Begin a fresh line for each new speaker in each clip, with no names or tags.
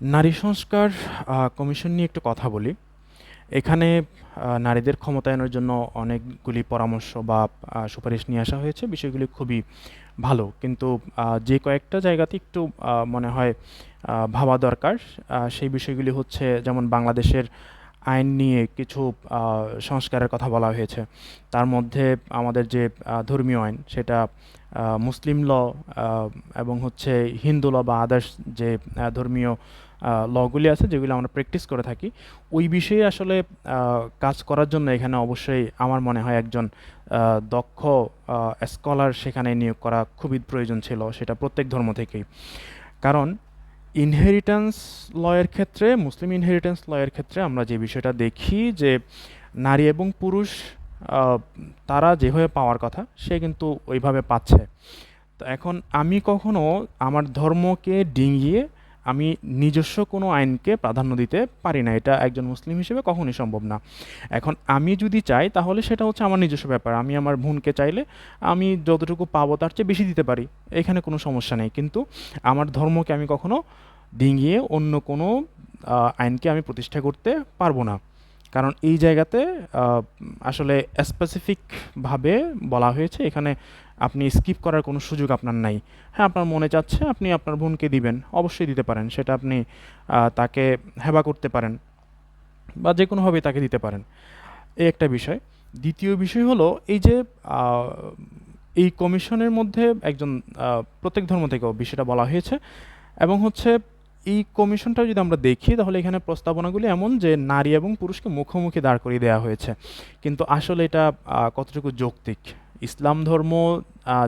নারী সংস্কার কমিশন নিয়ে একটু কথা বলি। এখানে নারীদের ক্ষমতায়নের জন্য অনেকগুলি পরামর্শ বা সুপারিশ নিয়ে আসা হয়েছে। বিষয়গুলি খুবই ভালো। কিন্তু যে কয়েকটা জায়গাতে একটু মনে হয় ভাবা দরকার। সেই বিষয়গুলি হচ্ছে, যেমন বাংলাদেশের আইন নিয়ে কিছু সংস্কারের কথা বলা হয়েছে। তার মধ্যে আমাদের যে ধর্মীয় আইন, সেটা মুসলিম ল এবং হচ্ছে হিন্দু ল বা আদার্স যে ধর্মীয় লগুলি আছে যেগুলো আমরা প্র্যাকটিস করে থাকি, ওই বিষয়ে আসলে কাজ করার জন্য এখানে অবশ্যই আমার মনে হয় একজন দক্ষ স্কলার সেখানে নিয়োগ করা খুবই প্রয়োজন ছিল। সেটা প্রত্যেক ধর্ম থেকেই। কারণ ইনহেরিট্যান্স ল এর ক্ষেত্রে মুসলিম ইনহেরিট্যান্স ল এর ক্ষেত্রে আমরা যে বিষয়টা দেখি যে নারী এবং পুরুষ তারা যেভাবে পাওয়ার কথা সে কিন্তু ওইভাবে পাচ্ছে। তো এখন আমি কখনো আমার ধর্মকে ডিঙিয়ে আমি নিজস্ব কোনো আইনকে প্রাধান্য দিতে পারি না। এটা একজন মুসলিম হিসেবে কখনোই সম্ভব না। এখন আমি যদি চাই, তাহলে সেটা হচ্ছে আমার নিজস্ব ব্যাপার। আমি আমার বোনকে চাইলে আমি যতটুকু পাবো তার চেয়ে বেশি দিতে পারি। এখানে কোনো সমস্যা নেই। কিন্তু আমার ধর্মকে আমি কখনো ডিঙিয়ে অন্য কোনো আইনকে আমি প্রতিষ্ঠা করতে পারব না। কারণ এই জায়গাতে আসলে স্পেসিফিকভাবে বলা হয়েছে এখানে আপনি স্কিপ করার কোনো সুযোগ আপনার নাই। হ্যাঁ, আপনার মনে চাচ্ছে আপনি আপনার বোনকে দিবেন। অবশ্যই দিতে পারেন। সেটা আপনি তাকে হেবা করতে পারেন বা যেকোনোভাবেই তাকে দিতে পারেন। এই একটা বিষয়। দ্বিতীয় বিষয় হলো এই যে এই কমিশনের মধ্যে একজন প্রত্যেক ধর্ম থেকেও বিষয়টা বলা হয়েছে এবং হচ্ছে এই কমিশনটা যদি আমরা দেখি তাহলে এখানে প্রস্তাবনাগুলি এমন যে নারী এবং পুরুষকে মুখোমুখি দাঁড় করিয়ে দেওয়া হয়েছে। কিন্তু আসলে এটা কতটুকু যৌক্তিক? ইসলাম ধর্ম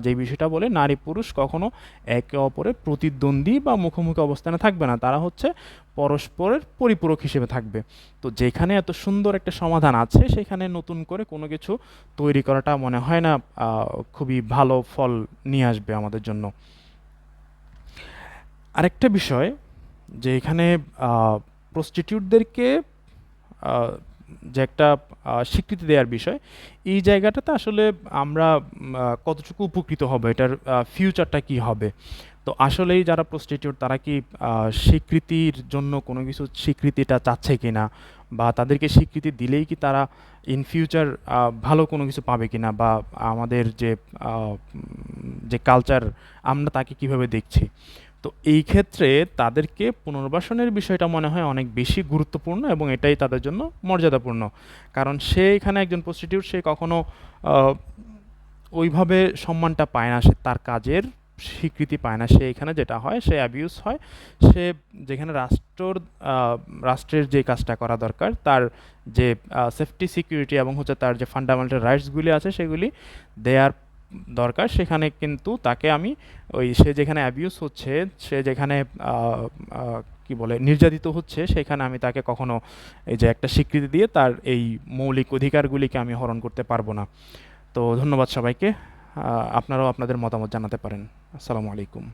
যে বিষয়টা বলে নারী পুরুষ কখনো একে অপরের প্রতিদ্বন্দ্বী বা মুখোমুখি অবস্থানে থাকবে না। তারা হচ্ছে পরস্পরের পরিপূরক হিসেবে থাকবে। তো যেখানে এত সুন্দর একটা সমাধান আছে, সেখানে নতুন করে কোনো কিছু তৈরি করাটা মনে হয় না খুবই ভালো ফল নিয়ে আসবে আমাদের জন্য। আরেকটা বিষয় যে এখানে প্রস্টিটিউটদেরকে যে একটা স্বীকৃতি দেওয়ার বিষয়, এই জায়গাটাতে আসলে আমরা কতটুকু উপকৃত হব? এটার ফিউচারটা কি হবে? তো আসলেই যারা প্রস্টিটিউট তারা কি স্বীকৃতির জন্য কোনো কিছু স্বীকৃতিটা চাচ্ছে কিনা? বা তাদেরকে স্বীকৃতি দিলেই কি তারা ইন ফিউচার ভালো কোনো কিছু পাবে কিনা? বা আমাদের যে যে কালচার আমরা তাকে কীভাবে দেখছি? তো এই ক্ষেত্রে তাদেরকে পুনর্বাসনের বিষয়টা মনে হয় অনেক বেশি গুরুত্বপূর্ণ এবং এটাই তাদের জন্য মর্যাদাপূর্ণ। কারণ সে এখানে একজন প্রস্টিটিউট সে কখনো ওইভাবে সম্মানটা পায় না। সে তার কাজের স্বীকৃতি পায় না। সে এখানে যেটা হয়, সে অ্যাবিউজ হয়। সে যেখানে রাষ্ট্রর রাষ্ট্রের যে কাজটা করা দরকার, তার যে সেফটি সিকিউরিটি এবং হচ্ছে তার যে ফান্ডামেন্টাল রাইটসগুলি আছে, সেগুলি দেয়ার দরকার সেখানে কিন্তু তাকে আমি ওই সে যেখানে অ্যাবিউজ হচ্ছে, সে যেখানে কি বলে নির্যাতিত হচ্ছে সেখানে আমি তাকে কখনো এই যে একটা স্বীকৃতি দিয়ে তার এই মৌলিক অধিকারগুলিকে আমি হরণ করতে পারব না। তো ধন্যবাদ সবাইকে। আপনারাও আপনাদের মতামত জানাতে পারেন। আসসালামু আলাইকুম।